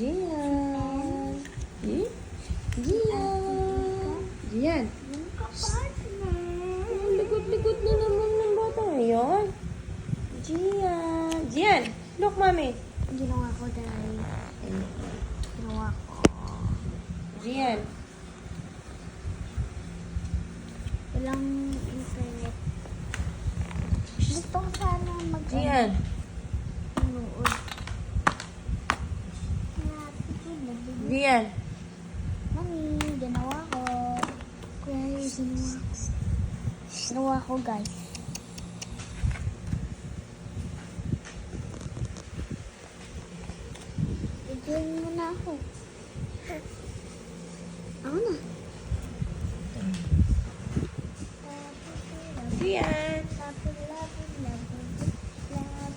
Gian. Gian. Gian. Gian. Ang likod-likod na naman ng bata ngayon. Gian. Gian. Look, mommy. Ginawa ko dahil. Ginawa ko. Gian. Walang internet. Gusto ko sana mag- Gian. Gian. Diyan. Mami, ginawa ko. Guys, ginawa. Ginawa ko, guys. Igawin mo na ako. Ako na. Diyan.